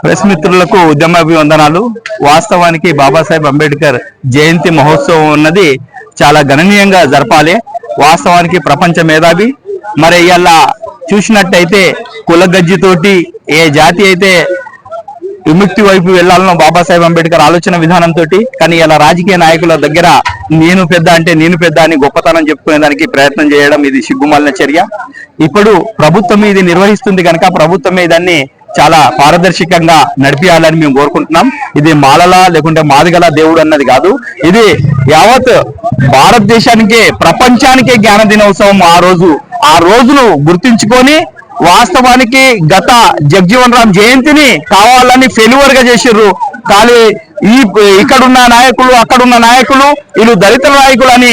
Press మిత్రులకు ఉద్యమ అభివందనాలు వాస్తవానికి బాబాసాహెబ్ అంబేద్కర్ జయంతి మహోత్సవం ఉన్నది చాలా గణనీయంగా జరపాలి. వాస్తవానికి ప్రపంచ మేధావి. మరి ఇలా చూసినట్టయితే కులగజ్జితోటి ఏ జాతి అయితే విముక్తి వైపు వెళ్ళాలనో బాబాసాహెబ్ అంబేద్కర్ ఆలోచన విధానంతో కానీ ఇలా రాజకీయ నాయకుల దగ్గర నేను పెద్ద అంటే నేను పెద్ద అని గొప్పతనం చెప్పుకునే దానికి ప్రయత్నం చేయడం ఇది సిగ్గుమాలిన చర్య. ఇప్పుడు ప్రభుత్వం ఇది నిర్వహిస్తుంది కనుక ప్రభుత్వమే దాన్ని చాలా పారదర్శకంగా నడిపియాలని మేము కోరుకుంటున్నాం. ఇది మాలలా లేకుంటే మాదిగల దేవుడు అన్నది కాదు. ఇది యావత్ భారతదేశానికే ప్రపంచానికే జ్ఞాన దినోత్సవం ఆ రోజు. ఆ రోజును గుర్తించుకొని వాస్తవానికి గత జగ్జీవన్ రామ్ జయంతిని కావాలని ఫెయిల్యూర్గా చేసిర్రు. కానీ ఈ ఇక్కడున్న నాయకులు అక్కడున్న నాయకులు వీళ్ళు దళిత నాయకులు అని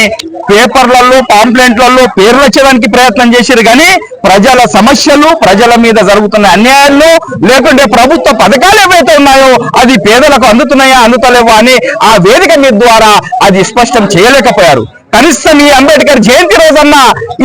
పేపర్లలో పాంప్లెంట్లలో పేర్లు వచ్చేదానికి ప్రయత్నం చేశారు కానీ ప్రజల సమస్యలు ప్రజల మీద జరుగుతున్న అన్యాయాలు లేకుంటే ప్రభుత్వ పథకాలు ఏవైతే ఉన్నాయో అది పేదలకు అందుతున్నాయా అందుతలేవా అని ఆ వేదిక మీద ద్వారా అది స్పష్టం చేయలేకపోయారు. కనీసం ఈ అంబేద్కర్ జయంతి రోజన్న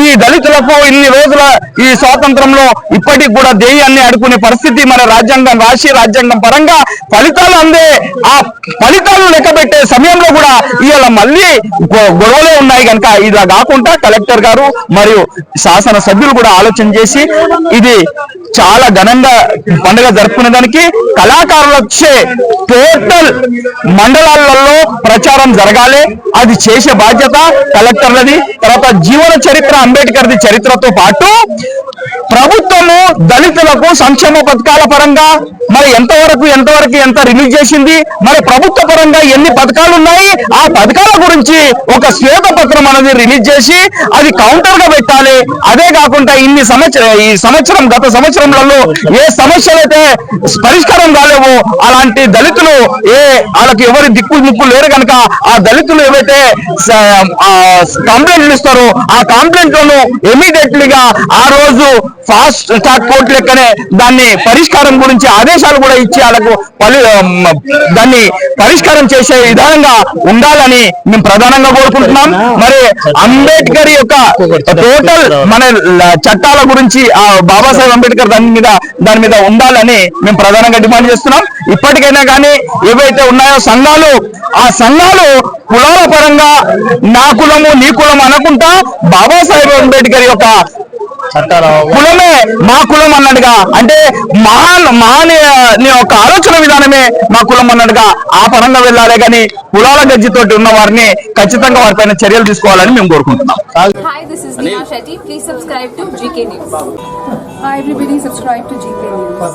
ఈ దళితులకు ఇన్ని రోజుల ఈ స్వాతంత్రంలో ఇప్పటికి కూడా ధ్యేయాన్ని అడుకునే పరిస్థితి మన రాజ్యాంగం రాసి రాజ్యాంగం పరంగా ఫలితాలు అందే. ఆ ఫలితాలు లెక్కబెట్టే సమయంలో కూడా ఇవాళ మళ్ళీ గొడవలే ఉన్నాయి కనుక ఇలా కాకుండా కలెక్టర్ గారు మరియు శాసన సభ్యులు కూడా ఆలోచన చేసి ఇది చాలా ఘనంగా పండుగ జరుపుకునే దానికి కళాకారులు వచ్చే టోటల్ మండలాలలో ప్రచారం జరగాలి. అది చేసే బాధ్యత కలెక్టర్లది తర్వాత జీవన చరిత్ర అంబేద్కర్ది చరిత్రతో పాటు ప్రభుత్వము దళితులకు సంక్షేమ పథకాల పరంగా మరి ఎంతవరకు ఎంతవరకు ఎంత రిలీజ్ చేసింది? మరి ప్రభుత్వ పరంగా ఎన్ని పథకాలు ఉన్నాయి ఆ పథకాల గురించి ఒక శ్వేత పత్రం అనేది రిలీజ్ చేసి అది కౌంటర్గా పెట్టాలి. అదే కాకుండా ఇన్ని సంవత్సరం ఈ సంవత్సరం గత సంవత్సరంలో ఏ సమస్యలు అయితే పరిష్కారం కాలేవో అలాంటి దళితులు ఏ వాళ్ళకి ఎవరి దిక్కు ముక్కు లేరు కనుక ఆ దళితులు ఏవైతే కంప్లైంట్లు ఇస్తారో ఆ కంప్లైంట్లను ఇమీడియట్లీగా ఆ రోజు ఫాస్ట్ ట్రాక్ కోర్టు లెక్కనే దాన్ని పరిష్కారం గురించి అదే ఆదేశాలు కూడా ఇచ్చి వాళ్ళకు పలు దాన్ని పరిష్కారం చేసే విధానంగా ఉండాలని మేము ప్రధానంగా కోరుకుంటున్నాం. మరి అంబేద్కర్ యొక్క టోటల్ మన చట్టాల గురించి ఆ బాబాసాహెబ్ అంబేద్కర్ దాని మీద దాని మీద ఉండాలని మేము ప్రధానంగా డిమాండ్ చేస్తున్నాం. ఇప్పటికైనా కానీ ఏవైతే ఉన్నాయో సంఘాలు ఆ సంఘాలు కులాల పరంగా నా కులము నీ కులం అనకుండా బాబాసాహెబ్ అంబేద్కర్ యొక్క కులమే మా కులం అన్నట్టుగా. అంటే మహాన్ మహానీయ నీ యొక్క ఆలోచన విధానమే మా కులం అన్నట్టుగా. ఆ పరంగా వెళ్ళాలి కానీ కులాల గజ్జితోటి ఉన్న వారిని ఖచ్చితంగా వారిపైన చర్యలు తీసుకోవాలని మేము కోరుకుంటున్నాం. Hi everybody, subscribe to GK News.